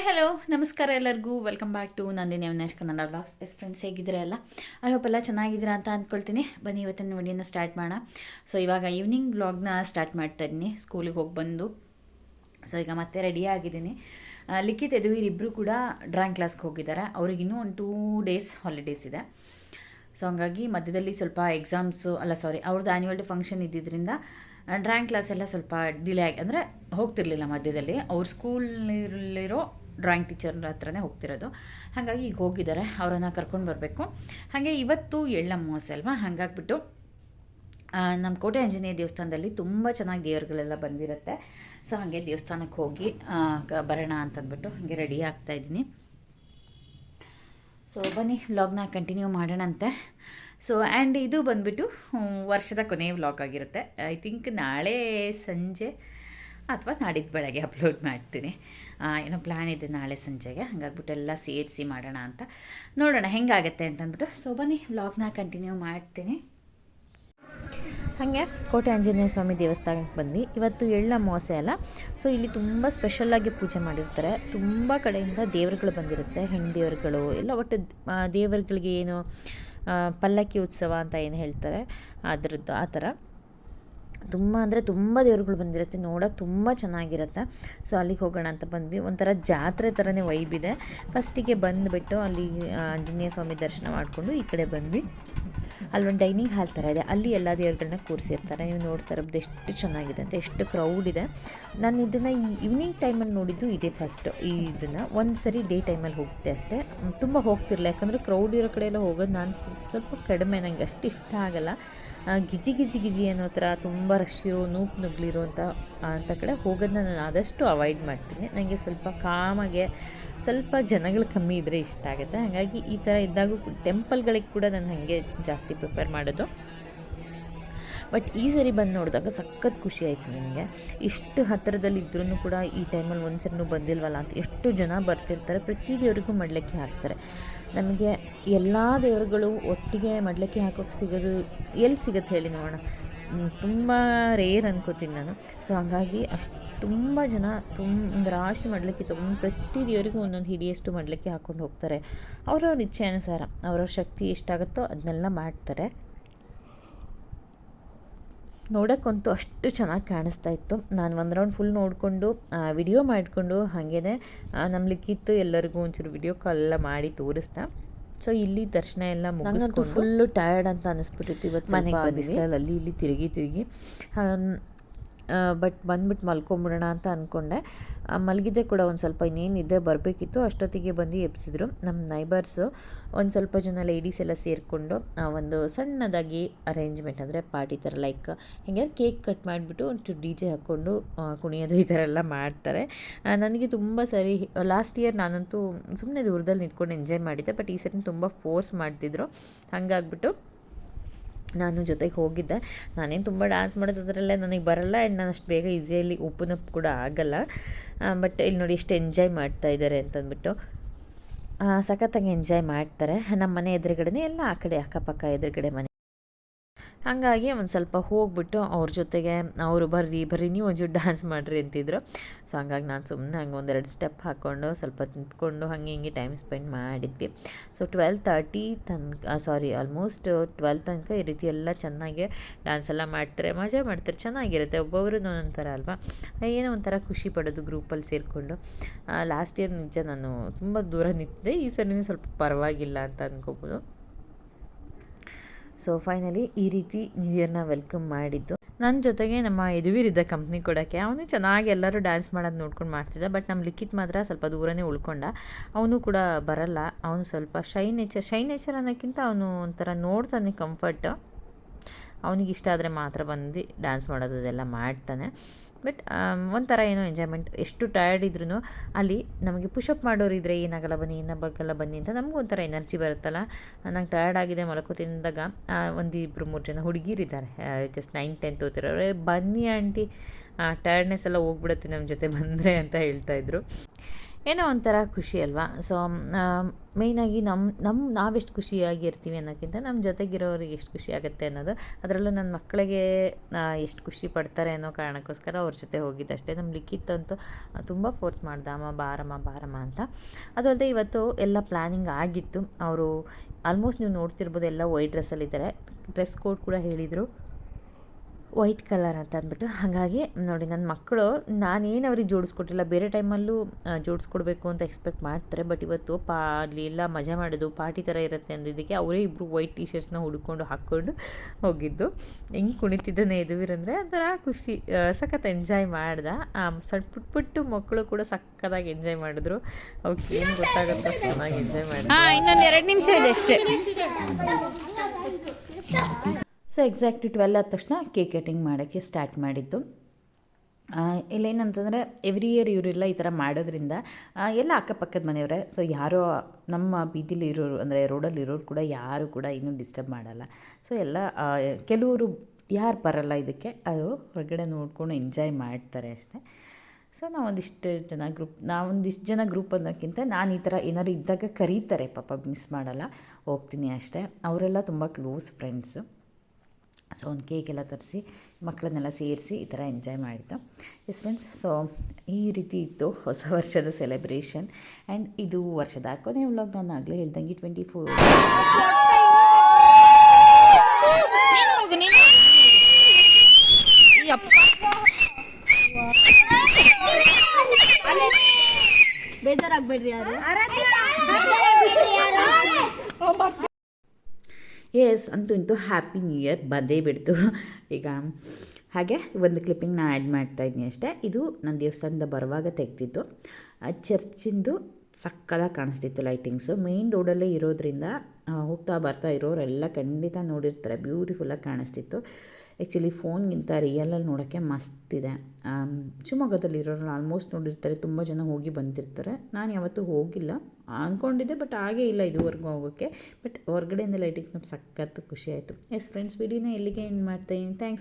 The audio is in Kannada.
ಹಾಯ್ ಹಲೋ ನಮಸ್ಕಾರ ಎಲ್ಲರಿಗೂ. Welcome back to Nandini Avinash Kannada blogs yes friends ಹೇಗಿದ್ದೀರಾ ಎಲ್ಲ? ಐ ಹೋಪ್ ಎಲ್ಲ ಚೆನ್ನಾಗಿದ್ದೀರಾ ಅಂತ ಅಂದ್ಕೊಳ್ತೀನಿ ಬನ್ನಿ, ಇವತ್ತಿನ ವಿಡಿಯೋನ ಸ್ಟಾರ್ಟ್ ಮಾಡೋಣ. ಸೊ ಇವಾಗ ಈವ್ನಿಂಗ್ ಬ್ಲಾಗ್ನ ಸ್ಟಾರ್ಟ್ ಮಾಡ್ತಾ ಇದ್ದೀನಿ. ಸ್ಕೂಲಿಗೆ ಹೋಗಿ ಬಂದು. ಸೊ ಈಗ ಮತ್ತೆ ರೆಡಿ ಆಗಿದ್ದೀನಿ. ಲಿಖಿತ್, ಯದುವೀರ್ ಇಬ್ಬರು ಕೂಡ ಡ್ರಾಯಿಂಗ್ ಕ್ಲಾಸ್ಗೆ ಹೋಗಿದ್ದಾರೆ. ಅವ್ರಿಗಿನ್ನೂ ಒಂದು ಟೂ ಡೇಸ್ ಹಾಲಿಡೇಸ್ ಇದೆ. ಸೊ ಹಂಗಾಗಿ ಮಧ್ಯದಲ್ಲಿ ಸ್ವಲ್ಪ ಎಕ್ಸಾಮ್ಸು ಅಲ್ಲ ಸಾರಿ ಅವ್ರದ್ದು ಆ್ಯನ್ಯುವಲ್ ಡೇ ಫಂಕ್ಷನ್ ಇದ್ದಿದ್ದರಿಂದ ಡ್ರಾಯಿಂಗ್ ಕ್ಲಾಸ್ ಎಲ್ಲ ಸ್ವಲ್ಪ ಡಿಲೇ ಆಗಿ, ಅಂದರೆ ಹೋಗ್ತಿರ್ಲಿಲ್ಲ ಮಧ್ಯದಲ್ಲಿ. ಅವ್ರ ಸ್ಕೂಲಲ್ಲಿರೋ ಡ್ರಾಯಿಂಗ್ ಟೀಚರ್ ಹತ್ರನೇ ಹೋಗ್ತಿರೋದು. ಹಾಗಾಗಿ ಈಗ ಹೋಗಿದ್ದಾರೆ, ಅವರನ್ನು ಕರ್ಕೊಂಡು ಬರಬೇಕು. ಹಾಗೆ ಇವತ್ತು ಎಳ್ಳಮಾವಾಸ್ಯೆ ಅಲ್ವಾ? ಹಾಗಾಗ್ಬಿಟ್ಟು ನಮ್ಮ ಕೋಟೆ ಆಂಜನೇಯ ದೇವಸ್ಥಾನದಲ್ಲಿ ತುಂಬ ಚೆನ್ನಾಗಿ ದೇವರುಗಳೆಲ್ಲ ಬಂದಿರುತ್ತೆ. ಸೊ ಹಾಗೆ ದೇವಸ್ಥಾನಕ್ಕೆ ಹೋಗಿ ಬರೋಣ ಅಂತಂದ್ಬಿಟ್ಟು ಹಾಗೆ ರೆಡಿ ಆಗ್ತಾ ಇದ್ದೀನಿ. ಸೊ ಬನ್ನಿ ವ್ಲಾಗ್ನ ಕಂಟಿನ್ಯೂ ಮಾಡೋಣಂತೆ. ಸೊ ಆ್ಯಂಡ್ ಇದು ಬಂದುಬಿಟ್ಟು ವರ್ಷದ ಕೊನೆಯ ವ್ಲಾಗ್ ಆಗಿರುತ್ತೆ. ಐ ಥಿಂಕ್ ನಾಳೆ ಸಂಜೆ ಅಥವಾ ನಾಡಿದ್ದು ಬೆಳಗ್ಗೆ ಅಪ್ಲೋಡ್ ಮಾಡ್ತೀನಿ. ಏನೋ ಪ್ಲ್ಯಾನ್ ಇದೆ ನಾಳೆ ಸಂಜೆಗೆ. ಹಾಗಾಗ್ಬಿಟ್ಟು ಎಲ್ಲ ಸೇರಿಸಿ ಮಾಡೋಣ ಅಂತ. ನೋಡೋಣ ಹೆಂಗಾಗತ್ತೆ ಅಂತಂದ್ಬಿಟ್ಟು. ಸೊ ಬನ್ನಿ ವ್ಲಾಗ್ನ ಕಂಟಿನ್ಯೂ ಮಾಡ್ತೀನಿ. ಹಾಗೆ ಕೋಟೆ ಆಂಜನೇಯ ಸ್ವಾಮಿ ದೇವಸ್ಥಾನಕ್ಕೆ ಬಂದ್ವಿ ಇವತ್ತು ಎಳ್ಳ ಅಮಾವಾಸ್ಯೆ ಅಲ್ಲ. ಸೊ ಇಲ್ಲಿ ತುಂಬ ಸ್ಪೆಷಲ್ಲಾಗಿ ಪೂಜೆ ಮಾಡಿರ್ತಾರೆ. ತುಂಬ ಕಡೆಯಿಂದ ದೇವರುಗಳು ಬಂದಿರುತ್ತೆ. ಹೆಣ್ಣು ದೇವರುಗಳು ಎಲ್ಲ ಒಟ್ಟು ದೇವರುಗಳಿಗೆ ಏನು ಪಲ್ಲಕ್ಕಿ ಉತ್ಸವ ಅಂತ ಏನು ಹೇಳ್ತಾರೆ. ಅದರದ್ದು ಆ ಥರ. ತುಂಬ ಅಂದರೆ ತುಂಬ ದೇವ್ರುಗಳು ಬಂದಿರುತ್ತೆ, ನೋಡೋಕೆ ತುಂಬ ಚೆನ್ನಾಗಿರುತ್ತೆ. ಸೊ ಅಲ್ಲಿಗೆ ಹೋಗೋಣ ಅಂತ ಬಂದ್ವಿ. ಒಂಥರ ಜಾತ್ರೆ ಥರನೇ ವೈಬ್ ಇದೆ. ಫಸ್ಟಿಗೆ ಬಂದುಬಿಟ್ಟು ಅಲ್ಲಿ ಆಂಜನೇಯ ಸ್ವಾಮಿ ದರ್ಶನ ಮಾಡಿಕೊಂಡು ಈ ಕಡೆ ಬಂದ್ವಿ. ಅಲ್ಲೊಂದು ಡೈನಿಂಗ್ ಹಾಲ್ ಥರ ಇದೆ. ಅಲ್ಲಿ ಎಲ್ಲ ದೇವರುಗಳನ್ನ ಕೂರಿಸಿರ್ತಾರೆ. ನೀವು ನೋಡ್ತಾ ಇರೋದು ಎಷ್ಟು ಚೆನ್ನಾಗಿದೆ ಅಂತ, ಎಷ್ಟು ಕ್ರೌಡ್ ಇದೆ. ನಾನು ಇದನ್ನು ಈ ಈವ್ನಿಂಗ್ ಟೈಮಲ್ಲಿ ನೋಡಿದ್ದು ಇದೇ ಫಸ್ಟ್ ಈ ಇದನ್ನು ಒಂದು ಸರಿ ಡೇ ಟೈಮಲ್ಲಿ ಹೋಗಿದ್ದೆ ಅಷ್ಟೇ. ತುಂಬ ಹೋಗ್ತಿರಲಿಲ್ಲ. ಯಾಕಂದರೆ ಕ್ರೌಡ್ ಇರೋ ಕಡೆ ಎಲ್ಲ ಹೋಗೋದು ನಾನು ಸ್ವಲ್ಪ ಕಡಿಮೆ. ನನಗೆ ಅಷ್ಟು ಇಷ್ಟ ಆಗಲ್ಲ. ಗಿಜಿ ಗಿಜಿ ಗಿಜಿ ಅನ್ನೋ ಥರ ತುಂಬ ರಶ್ ಇರೋ, ನೂಕು ನುಗ್ಲಿರೋ ಅಂತ ಅಂತ ಕಡೆ ಹೋಗೋದನ್ನ ನಾನು ಆದಷ್ಟು ಅವಾಯ್ಡ್ ಮಾಡ್ತೀನಿ. ನನಗೆ ಸ್ವಲ್ಪ ಕಾಮಾಗೆ ಸ್ವಲ್ಪ ಜನಗಳು ಕಮ್ಮಿ ಇದ್ದರೆ ಇಷ್ಟ ಆಗುತ್ತೆ. ಹಾಗಾಗಿ ಈ ಥರ ಇದ್ದಾಗ ಟೆಂಪಲ್ಗಳಿಗೆ ಕೂಡ ನಾನು ಹಾಗೆ ಜಾಸ್ತಿ ಪ್ರಿಫರ್ ಮಾಡೋದು. ಬಟ್ ಈ ಸರಿ ಬಂದು ನೋಡಿದಾಗ ಸಖತ್ ಖುಷಿ ಆಯಿತು ನನಗೆ ಇಷ್ಟು ಹತ್ತಿರದಲ್ಲಿದ್ದರೂ ಕೂಡ ಈ ಟೈಮಲ್ಲಿ ಒಂದು ಸರಿನೂ ಬಂದಿಲ್ವಲ್ಲ ಅಂತ ಎಷ್ಟು ಜನ ಬರ್ತಿರ್ತಾರೆ, ಪ್ರತಿ ದೇವರಿಗೂ ಮಡ್ಲಕ್ಕಿ ಹಾಕ್ತಾರೆ. ನಮಗೆ ಎಲ್ಲ ದೇವರುಗಳು ಒಟ್ಟಿಗೆ ಮಡ್ಲಕ್ಕಿ ಹಾಕೋಕೆ ಸಿಗೋದು ಎಲ್ಲಿ ಸಿಗುತ್ತೆ ಹೇಳಿ ನೋಡೋಣ. ತುಂಬ ರೇರ್ ಅನ್ಕೋತೀನಿ ನಾನು. ಸೊ ಹಾಗಾಗಿ ಅಷ್ಟು ತುಂಬ ಜನ ತುಂಬ ರಾಶಿ ಮಾಡಲಿಕ್ಕೆ ತುಂಬ ಪ್ರತಿ ದೇವರಿಗೂ ಒಂದೊಂದು ಹಿಡಿಯಷ್ಟು ಮಾಡಲಿಕ್ಕೆ ಹಾಕ್ಕೊಂಡು ಹೋಗ್ತಾರೆ. ಅವ್ರವ್ರ ಇಚ್ಛೆ ಅನುಸಾರ ಅವ್ರವ್ರ ಶಕ್ತಿ ಎಷ್ಟಾಗುತ್ತೋ ಅದನ್ನೆಲ್ಲ ಮಾಡ್ತಾರೆ. ನೋಡೋಕ್ಕಂತೂ ಅಷ್ಟು ಚೆನ್ನಾಗಿ ಕಾಣಿಸ್ತಾ ಇತ್ತು. ನಾನು ಒಂದು ರೌಂಡ್ ಫುಲ್ ನೋಡಿಕೊಂಡು ವಿಡಿಯೋ ಮಾಡಿಕೊಂಡು ಹಾಗೇ ನಮ್ಮ ಲಿಕ್ಕಿತ್ತು ಎಲ್ಲರಿಗೂ ಒಂಚೂರು ವಿಡಿಯೋ ಕಾಲ್ ಮಾಡಿ ತೋರಿಸ್ತಾ. ಸೊ ಇಲ್ಲಿ ದರ್ಶನ ಎಲ್ಲ ಮುಗಿಸ್ಕೊಂಡು ಫುಲ್ಲು ಟಯರ್ಡ್ ಅಂತ ಅನಿಸ್ಬಿಟ್ಟಿತ್ತು ಇವತ್ತು ಮನೆಗೆ ಬಂದಿಲ್ಲ ಅಲ್ಲಿ ಇಲ್ಲಿ ತಿರುಗಿ ತಿರುಗಿ. ಬಟ್ ಬಂದ್ಬಿಟ್ಟು ಮಲ್ಕೊಂಬಿಡೋಣ ಅಂತ ಅಂದ್ಕೊಂಡೆ ಮಲಗಿದ್ದೆ ಕೂಡ ಒಂದು ಸ್ವಲ್ಪ ಇನ್ನೇನು ನಿದ್ದೆ ಬರಬೇಕಿತ್ತು. ಅಷ್ಟೊತ್ತಿಗೆ ಬಂದು ಎಬ್ಸಿದ್ರು ನಮ್ಮ ನೈಬರ್ಸು. ಒಂದು ಸ್ವಲ್ಪ ಜನ ಲೇಡೀಸ್ ಎಲ್ಲ ಸೇರಿಕೊಂಡು ಒಂದು ಸಣ್ಣದಾಗಿ ಅರೇಂಜ್ಮೆಂಟ್ ಅಂದರೆ ಪಾರ್ಟಿ ಥರ ಲೈಕ್ ಹೇಗೆ ಕೇಕ್ ಕಟ್ ಮಾಡಿಬಿಟ್ಟು ಒಂಚೂರು ಡಿ ಜೆ ಹಾಕ್ಕೊಂಡು ಕುಣಿಯೋದು ಈ ಥರ ಎಲ್ಲ ಮಾಡ್ತಾರೆ. ನನಗೆ ತುಂಬ ಸರಿ ಲಾಸ್ಟ್ ಇಯರ್ ನಾನಂತೂ ಸುಮ್ಮನೆ ದೂರದಲ್ಲಿ ನಿಂತ್ಕೊಂಡು ಎಂಜಾಯ್ ಮಾಡಿದ್ದೆ ಬಟ್ ಈ ಸರಿ ತುಂಬ ಫೋರ್ಸ್ ಮಾಡ್ತಿದ್ರು. ಹಂಗಾಗ್ಬಿಟ್ಟು ನಾನು ಜೊತೆಗೆ ಹೋಗಿದ್ದೆ. ನಾನೇನು ತುಂಬ ಡ್ಯಾನ್ಸ್ ಅದರಲ್ಲೇ ನನಗೆ ಬರಲ್ಲ ಆ್ಯಂಡ್ ನಾನು ಅಷ್ಟು ಬೇಗ ಈಸಿಯಲ್ಲಿ ಓಪನ್ ಅಪ್ ಕೂಡ ಆಗಲ್ಲ. ಬಟ್ ಇಲ್ಲಿ ನೋಡಿ ಎಷ್ಟು ಎಂಜಾಯ್ ಮಾಡ್ತಾ ಇದ್ದಾರೆ ಅಂತಂದ್ಬಿಟ್ಟು. ಸಖತ್ತಾಗಿ ಎಂಜಾಯ್ ಮಾಡ್ತಾರೆ. ನಮ್ಮ ಮನೆ ಎದುರುಗಡೆನೇ ಎಲ್ಲ ಆ ಕಡೆ ಅಕ್ಕಪಕ್ಕ ಎದುರುಗಡೆ ಮನೆ. ಹಾಗಾಗಿ ಒಂದು ಸ್ವಲ್ಪ ಹೋಗ್ಬಿಟ್ಟು ಅವ್ರ ಜೊತೆಗೆ, ಅವರು ಬರ್ರಿ ಬರ್ರಿ, ನೀವು ಒಂಚೂರು ಡ್ಯಾನ್ಸ್ ಮಾಡಿರಿ ಅಂತಿದ್ರು. ಸೊ ಹಂಗಾಗಿ ನಾನು ಸುಮ್ಮನೆ ಹಂಗೆ ಒಂದೆರಡು ಸ್ಟೆಪ್ ಹಾಕ್ಕೊಂಡು ಸ್ವಲ್ಪ ನಿಂತ್ಕೊಂಡು ಹಂಗೆ ಹಿಂಗೆ ಟೈಮ್ ಸ್ಪೆಂಡ್ ಮಾಡಿದ್ವಿ. ಸೊ ಟ್ವೆಲ್ ತರ್ಟಿ ತನಕ ಸಾರಿ ಆಲ್ಮೋಸ್ಟ್ ಟ್ವೆಲ್ ತನಕ ಈ ರೀತಿ ಎಲ್ಲ ಚೆನ್ನಾಗಿ ಡ್ಯಾನ್ಸ್ ಎಲ್ಲ ಮಾಡ್ತಾರೆ. ಮಜಾ ಮಾಡ್ತಾರೆ, ಚೆನ್ನಾಗಿರುತ್ತೆ. ಒಬ್ಬೊಬ್ರು ಒಂದೊಂದು ಥರ ಅಲ್ವಾ? ಏನೋ ಒಂಥರ ಖುಷಿ ಪಡೋದು ಗ್ರೂಪಲ್ಲಿ ಸೇರಿಕೊಂಡು. ಲಾಸ್ಟ್ ಇಯರ್ ನಿಜ ನಾನು ತುಂಬ ದೂರ ನಿಂತಿದ್ದೆ. ಈ ಸರಿನೂ ಸ್ವಲ್ಪ ಪರವಾಗಿಲ್ಲ ಅಂತ ಅನ್ಕೋಬೋದು. ಸೊ ಫೈನಲಿ ಈ ರೀತಿ ನ್ಯೂ ಇಯರ್ನ ವೆಲ್ಕಮ್ ಮಾಡಿದ್ದು. ನನ್ನ ಜೊತೆಗೆ ನಮ್ಮ ಯದುವೀರಿದ್ದ ಕಂಪ್ನಿ ಕೊಡೋಕ್ಕೆ, ಅವನು ಚೆನ್ನಾಗಿ ಎಲ್ಲರೂ ಡ್ಯಾನ್ಸ್ ಮಾಡೋದು ನೋಡ್ಕೊಂಡು ಮಾಡ್ತಿದ್ದ ಬಟ್ ನಮ್ಮ ಲಿಖಿತ್ ಮಾತ್ರ ಸ್ವಲ್ಪ ದೂರನೇ ಉಳ್ಕೊಂಡ. ಅವನು ಕೂಡ ಬರಲ್ಲ, ಅವನು ಸ್ವಲ್ಪ ಶೈ ನೇಚರ್ ಶೈ ನೇಚರ್ ಅನ್ನೋಕ್ಕಿಂತ ಅವನು ಒಂಥರ ನೋಡ್ತಾನೆ ಕಂಫರ್ಟ್ ಅವನಿಗೆ ಇಷ್ಟ ಆದರೆ ಮಾತ್ರ ಬಂದು ಡ್ಯಾನ್ಸ್ ಮಾಡೋದು ಅದೆಲ್ಲ ಮಾಡ್ತಾನೆ. ಬಟ್ ಒಂಥರ ಏನೋ ಎಂಜಾಯ್ಮೆಂಟ್ ಎಷ್ಟು ಟಯರ್ಡ್ ಇದ್ರೂ ಅಲ್ಲಿ ನಮಗೆ ಪುಷಪ್ ಮಾಡೋರು ಇದ್ದರೆ ಏನಾಗಲ್ಲ ಬನ್ನಿ ಏನಾಗಲ್ಲ ಬನ್ನಿ ಅಂತ ನಮಗೂ ಒಂಥರ ಎನರ್ಜಿ ಬರುತ್ತಲ್ಲ. ನಂಗೆ ಟಯರ್ಡ್ ಆಗಿದೆ ಮಲ್ಕೋತಿಂದಾಗ ಒಂದು ಇಬ್ಬರು ಮೂರು ಜನ ಹುಡುಗಿರಿದ್ದಾರೆ. ಜಸ್ಟ್ ನೈನ್ ಟೆಂತ್ ಓದ್ತಿರೋರೆ ಬನ್ನಿ ಆಂಟಿ. ಟಯರ್ಡ್ನೆಸ್ ಎಲ್ಲ ಹೋಗ್ಬಿಡುತ್ತೆ ನಮ್ಮ ಜೊತೆ ಬಂದರೆ ಅಂತ ಹೇಳ್ತಾಯಿದ್ರು ಏನೋ ಒಂಥರ ಖುಷಿ ಅಲ್ವಾ? ಸೊ ಮೇಯ್ನಾಗಿ ನಮ್ಮ ನಮ್ಮ ನಾವೆಷ್ಟು ಖುಷಿಯಾಗಿರ್ತೀವಿ ಅನ್ನೋಕ್ಕಿಂತ ನಮ್ಮ ಜೊತೆಗಿರೋರಿಗೆ ಎಷ್ಟು ಖುಷಿ ಆಗುತ್ತೆ ಅನ್ನೋದು. ಅದರಲ್ಲೂ ನನ್ನ ಮಕ್ಕಳಿಗೆ ಎಷ್ಟು ಖುಷಿ ಪಡ್ತಾರೆ ಅನ್ನೋ ಕಾರಣಕ್ಕೋಸ್ಕರ ಅವ್ರ ಜೊತೆ ಹೋಗಿದ್ದಷ್ಟೇ. ನಮ್ಮ ಲಿಖಿತ್ ಅಂತೂ ತುಂಬ ಫೋರ್ಸ್ ಮಾಡ್ದ, ಅಮ್ಮ, ಬಾರಮ್ಮ ಬಾರಮ್ಮ ಅಂತ. ಅದಲ್ಲದೆ ಇವತ್ತು ಎಲ್ಲ ಪ್ಲ್ಯಾನಿಂಗ್ ಆಗಿತ್ತು. ಅವರು ಆಲ್ಮೋಸ್ಟ್ ನೀವು ನೋಡ್ತಿರ್ಬೋದು ಎಲ್ಲ ವೈಟ್ ಡ್ರೆಸ್ಸಲ್ಲಿದ್ದಾರೆ ಡ್ರೆಸ್ ಕೋಡ್ ಕೂಡ ಹೇಳಿದರು. ವೈಟ್ ಕಲರ್ ಅಂತ ಅಂದ್ಬಿಟ್ಟು. ಹಾಗಾಗಿ ನೋಡಿ ನನ್ನ ಮಕ್ಕಳು ನಾನೇನು ಅವ್ರಿಗೆ ಜೋಡಿಸ್ಕೊಟ್ಟಿಲ್ಲ. ಬೇರೆ ಟೈಮಲ್ಲೂ ಜೋಡಿಸ್ಕೊಡ್ಬೇಕು ಅಂತ ಎಕ್ಸ್ಪೆಕ್ಟ್ ಮಾಡ್ತಾರೆ. ಬಟ್ ಇವತ್ತು ಪಾ ಅಲ್ಲಿ ಎಲ್ಲ ಮಜಾ ಮಾಡೋದು ಪಾರ್ಟಿ ಥರ ಇರುತ್ತೆ ಅಂದಿದ್ದಕ್ಕೆ ಅವರೇ ಇಬ್ಬರು ವೈಟ್ ಟೀ ಶರ್ಟ್ಸ್ನ ಹುಡ್ಕೊಂಡು ಹಾಕ್ಕೊಂಡು ಹೋಗಿದ್ದು. ಹೆಂಗೆ ಕುಣಿತಿದ್ದಾನೆ ಎದುವಿರಂದರೆ ಒಂಥರ ಖುಷಿ ಸಖತ್ ಎಂಜಾಯ್ ಮಾಡ್ದೆ. ಸಣ್ಣ ಪುಟ್ ಪುಟ್ಟು ಮಕ್ಕಳು ಕೂಡ ಸಖತ್ತಾಗಿ ಎಂಜಾಯ್ ಮಾಡಿದ್ರು. ಅವಕ್ಕೆ ಏನು ಗೊತ್ತಾಗುತ್ತೋ ಚೆನ್ನಾಗಿ ಎಂಜಾಯ್ ಮಾಡಿದ್ರು. ಹಾಂ ಇನ್ನೊಂದು ಎರಡು ನಿಮಿಷ ಇದೆ ಅಷ್ಟೇ. ಸೊ ಎಕ್ಸಾಕ್ಟ್ ಟ್ವೆಲ್ ಆದ ತಕ್ಷಣ ಕೇಕ್ ಕಟಿಂಗ್ ಮಾಡೋಕ್ಕೆ ಸ್ಟಾರ್ಟ್ ಮಾಡಿದ್ದು. ಇಲ್ಲೇನಂತಂದರೆ ಎವ್ರಿ ಇಯರ್ ಇವರೆಲ್ಲ ಈ ಥರ ಮಾಡೋದ್ರಿಂದ ಎಲ್ಲ ಅಕ್ಕಪಕ್ಕದ ಮನೆಯವರೇ ಸೊ ಯಾರೋ ನಮ್ಮ ಬೀದಿಲಿ ಇರೋರು, ಅಂದರೆ ರೋಡಲ್ಲಿ ಇರೋರು ಕೂಡ ಯಾರು ಕೂಡ ಇನ್ನೂ ಡಿಸ್ಟರ್ಬ್ ಮಾಡಲ್ಲ. ಸೊ ಎಲ್ಲ ಕೆಲವರು ಯಾರು ಬರಲ್ಲ ಇದಕ್ಕೆ, ಅದು ಹೊರಗಡೆ ನೋಡ್ಕೊಂಡು ಎಂಜಾಯ್ ಮಾಡ್ತಾರೆ ಅಷ್ಟೇ. ಸೊ ನಾವೊಂದಿಷ್ಟು ಜನ ಗ್ರೂಪ್ ನಾವೊಂದಿಷ್ಟು ಜನ ಗ್ರೂಪ್ ಅನ್ನೋಕ್ಕಿಂತ ನಾನು ಈ ಥರ ಏನಾದ್ರು ಇದ್ದಾಗ ಕರೀತಾರೆ, ಪಾಪ ಮಿಸ್ ಮಾಡಲ್ಲ, ಹೋಗ್ತೀನಿ ಅಷ್ಟೇ. ಅವರೆಲ್ಲ ತುಂಬ ಕ್ಲೋಸ್ ಫ್ರೆಂಡ್ಸು ಸೊ ಒಂದು ಕೇಕೆಲ್ಲ ತರಿಸಿ ಮಕ್ಕಳನ್ನೆಲ್ಲ ಸೇರಿಸಿ ಈ ಥರ ಎಂಜಾಯ್ ಮಾಡಿದ್ದು. ಎಸ್ ಫ್ರೆಂಡ್ಸ್ ಸೊ ಈ ರೀತಿ ಇತ್ತು ಹೊಸ ವರ್ಷದ ಸೆಲೆಬ್ರೇಷನ್ ಆ್ಯಂಡ್ ಇದು ವರ್ಷದ ಕೊನೆ ವ್ಲಾಗ್ ನಾನು ಆಗಲೇ ಹೇಳ್ದಂಗೆ ಟ್ವೆಂಟಿ ಫೋರ್ ಬೇಜಾರಾಗಬೇಡ್ರಿ ಯಾರು. ಎಸ್ ಅಂತೂ ಇಂತೂ ಹ್ಯಾಪಿ ನ್ಯೂ ಇಯರ್ ಬಂದೇ ಬಿಡ್ತು. ಈಗ ಹಾಗೆ ಒಂದು ಕ್ಲಿಪ್ಪಿಂಗ್ ನಾ ಆ್ಯಡ್ ಮಾಡ್ತಾ ಇದ್ದೀನಿ ಅಷ್ಟೇ. ಇದು ನನ್ನ ದೇವಸ್ಥಾನದ ಬರುವಾಗ ತೆಗ್ದಿತ್ತು ಆ ಚರ್ಚಿಂದು ಸಕ್ಕದಾಗಿ ಕಾಣಿಸ್ತಿತ್ತು ಲೈಟಿಂಗ್ಸು ಮೇಯ್ನ್ ರೋಡಲ್ಲೇ ಇರೋದ್ರಿಂದ ಹೋಗ್ತಾ ಬರ್ತಾ ಇರೋರೆಲ್ಲ ಖಂಡಿತ ನೋಡಿರ್ತಾರೆ. ಬ್ಯೂಟಿಫುಲ್ಲಾಗಿ ಕಾಣಿಸ್ತಿತ್ತು. ಆ್ಯಕ್ಚುಲಿ ಫೋನ್ಗಿಂತ ರಿಯಲಲ್ಲಿ ನೋಡೋಕ್ಕೆ ಮಸ್ತಿದೆ ಶಿವಮೊಗ್ಗದಲ್ಲಿರೋರು ಆಲ್ಮೋಸ್ಟ್ ನೋಡಿರ್ತಾರೆ, ತುಂಬ ಜನ ಹೋಗಿ ಬಂದಿರ್ತಾರೆ. ನಾನು ಯಾವತ್ತೂ ಹೋಗಿಲ್ಲ. ಅಂದ್ಕೊಂಡಿದ್ದೆ ಬಟ್ ಹಾಗೇ ಇಲ್ಲ ಇದುವರೆಗೂ ಹೋಗೋಕ್ಕೆ. ಬಟ್ ಹೊರಗಡೆಯಿಂದ ಲೈಟಿಂಗ್ ಸಖತ್ತು ಖುಷಿ ಆಯಿತು. ಎಸ್ ಫ್ರೆಂಡ್ಸ್ ವಿಡಿಯೋನ ಎಲ್ಲಿಗೆ ಏನು ಮಾಡ್ತಾ ಇದ್ದೀನಿ ಥ್ಯಾಂಕ್ಸ್